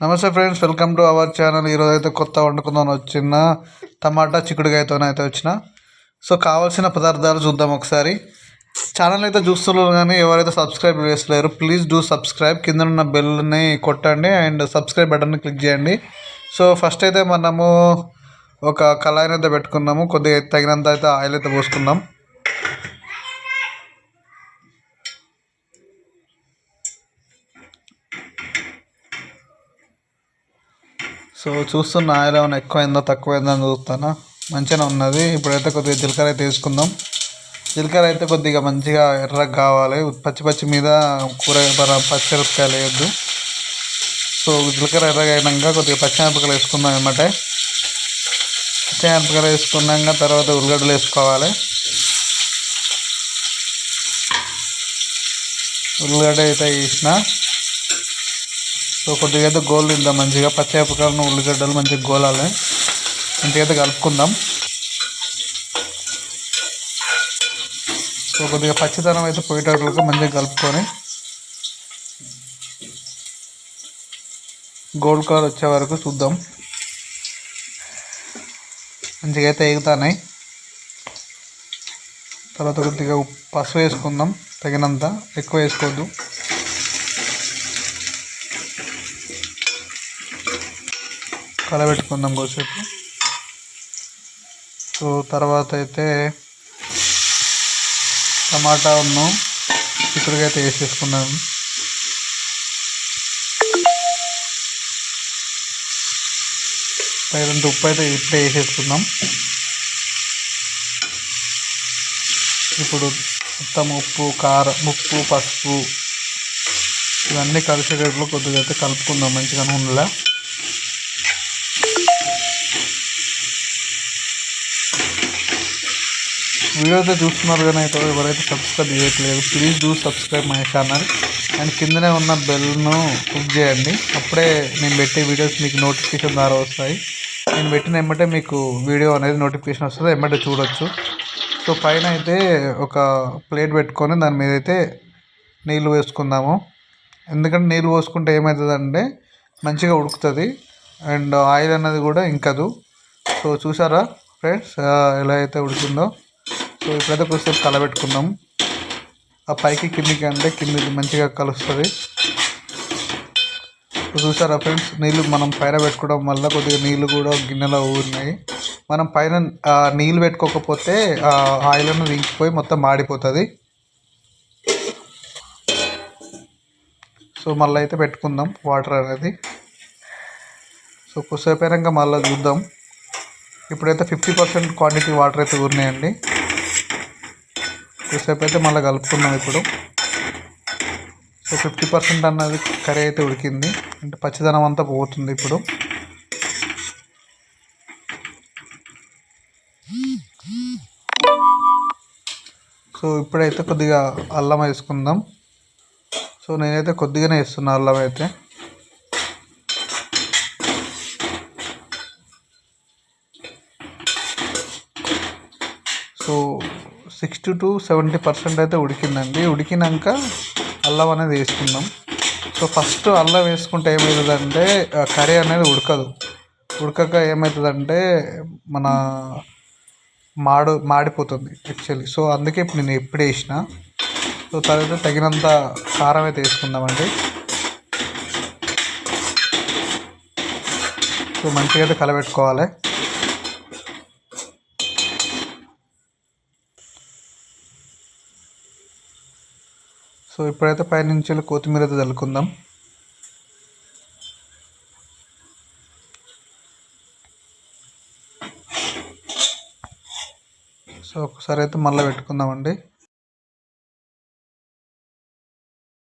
నమస్తే friends welcome to our channel. ఈరోజు అయితే కొత్త వండుకుందాం వచ్చిన టమాటా చిక్కుడుకాయతోనే అయితే వచ్చిన. సో కావాల్సిన పదార్థాలు చూద్దాం ఒకసారి. ఛానల్ అయితే చూస్తున్నారు కానీ ఎవరైతే సబ్స్క్రైబ్ చేస్తలేరు ప్లీజ్ డూ సబ్స్క్రైబ్ కింద ఉన్న బెల్ని కొట్టండి అండ్ సబ్స్క్రైబ్ బటన్ని క్లిక్ చేయండి. సో ఫస్ట్ అయితే మనము ఒక కళాయిని అయితే పెట్టుకున్నాము. కొద్దిగా తగినంత అయితే ఆయిల్ అయితే పోసుకుందాం. సో చూస్తున్న ఆయిల్ ఏమైనా ఎక్కువైందో తక్కువైందో అని చూస్తానా. మంచిగానే ఉన్నది. ఇప్పుడైతే కొద్దిగా జీలకర్ర అయితే వేసుకుందాం. జీలకర్ర అయితే కొద్దిగా మంచిగా ఎర్రగా కావాలి. పచ్చి పచ్చి మీద కూర పచ్చిమిరపకాయలు వేయద్దు. సో జీలకర్ర ఎర్రగా అయినాక కొద్దిగా పచ్చిమిరపకాయలు వేసుకుందాం అనమాట పచ్చిమిరపకాయలు వేసుకున్నాక తర్వాత ఉల్లిగడ్డలు వేసుకోవాలి. ఉల్లిగడ్డ అయితే వేసిన. సో కొద్దిగా అయితే గోల్ తిందాం మంచిగా. పచ్చిమిరపకాయలను ఉల్లిగడ్డలు మంచిగా గోలాలి. మంచిగా అయితే కలుపుకుందాం. సో కొద్దిగా పచ్చిదనం అయితే పోయేటట్లుగా మంచిగా కలుపుకొని గోల్డ్ కలర్ వచ్చే వరకు చూద్దాం. మంచిగా అయితే ఎగుతానాయి. తర్వాత కొద్దిగా పసుపు వేసుకుందాం. తగినంత ఎక్కువ వేసుకోవద్దు. కలబెట్టుకుందాం కొద్దిసేపు. సో తర్వాత అయితే టమాటా ఉన్ను చిక్కుడుగా అయితే వేసేసుకున్నాను తగినంత ఉప్పు అయితే ఇప్పుడే వేసేసుకుందాం. ఇప్పుడు మొత్తం ఉప్పు కారం ఉప్పు పసుపు ఇవన్నీ కలిసేటట్లు కొద్దిగా అయితే కలుపుకుందాం మంచిగా నూనెలా. వీడియో అయితే చూస్తున్నారు కానీ అయితే ఎవరైతే సబ్స్క్రైబ్ చేయట్లేదు please do subscribe my channel and కిందనే ఉన్న బెల్ను క్లిక్ చేయండి. అప్పుడే నేను పెట్టే వీడియోస్ మీకు నోటిఫికేషన్ ద్వారా వస్తాయి. నేను పెట్టిన వెంబటే మీకు వీడియో అనేది నోటిఫికేషన్ వస్తుంది. ఎమ్మటే చూడొచ్చు. సో పైన అయితే ఒక ప్లేట్ పెట్టుకొని దాని మీద అయితే నీళ్ళు వేసుకుందాము. ఎందుకంటే నీళ్ళు పోసుకుంటే ఏమవుతుందంటే మంచిగా ఉడుకుతుంది. అండ్ ఆయిల్ అనేది కూడా ఇంకదు. సో చూసారా ఫ్రెండ్స్ ఎలా అయితే ఉడికిందో? సో ఇప్పుడైతే కొద్దిసేపు కలబెట్టుకుందాం ఆ పైకి కిందికి అంటే కిందికి మంచిగా కలుస్తుంది. చూసారా ఫ్రెండ్స్ నీళ్ళు మనం పైన పెట్టుకోవడం వల్ల కొద్దిగా నీళ్ళు కూడా గిన్నెలో ఊరినాయి. మనం పైన నీళ్ళు పెట్టుకోకపోతే ఆయిల్ను అనేది మొత్తం మాడిపోతుంది. సో మళ్ళీ అయితే పెట్టుకుందాం వాటర్ అనేది. సో కొద్దిసేపు అయినాక మళ్ళీ చూద్దాం. ఇప్పుడైతే ఫిఫ్టీ పర్సెంట్ క్వాంటిటీ వాటర్ అయితే ఊరినాయండి. కొద్దిసేపు అయితే మళ్ళీ కలుపుకున్నాం ఇప్పుడు. సో ఫిఫ్టీ పర్సెంట్ అన్నది కర్రీ అయితే ఉడికింది. అంటే పచ్చిదనం అంతా పోతుంది ఇప్పుడు. సో ఇప్పుడైతే కొద్దిగా అల్లం వేసుకుందాం. సో నేనైతే కొద్దిగానే వేస్తున్నా అల్లం అయితే. So sixty to seventy percent అయితే ఉడికిందండి. ఉడికినాక అల్లం అనేది వేసుకుందాం. సో ఫస్ట్ అల్లం వేసుకుంటే ఏమవుతుందంటే కర్రీ అనేది ఉడకదు. ఉడకక ఏమవుతుందంటే మన మాడు మాడిపోతుంది యాక్చువల్లీ. సో అందుకే ఇప్పుడు నేను ఎప్పుడు వేసిన. సో తర్వాత తగినంత కారం అయితే వేసుకుందామండి. సో మంచిగా అయితే కలబెట్టుకోవాలి. సో ఇప్పుడైతే పైనుంచి కొత్తిమీర అయితే చల్లుకుందాం. సో ఒకసారి అయితే మళ్ళీ పెట్టుకుందామండి.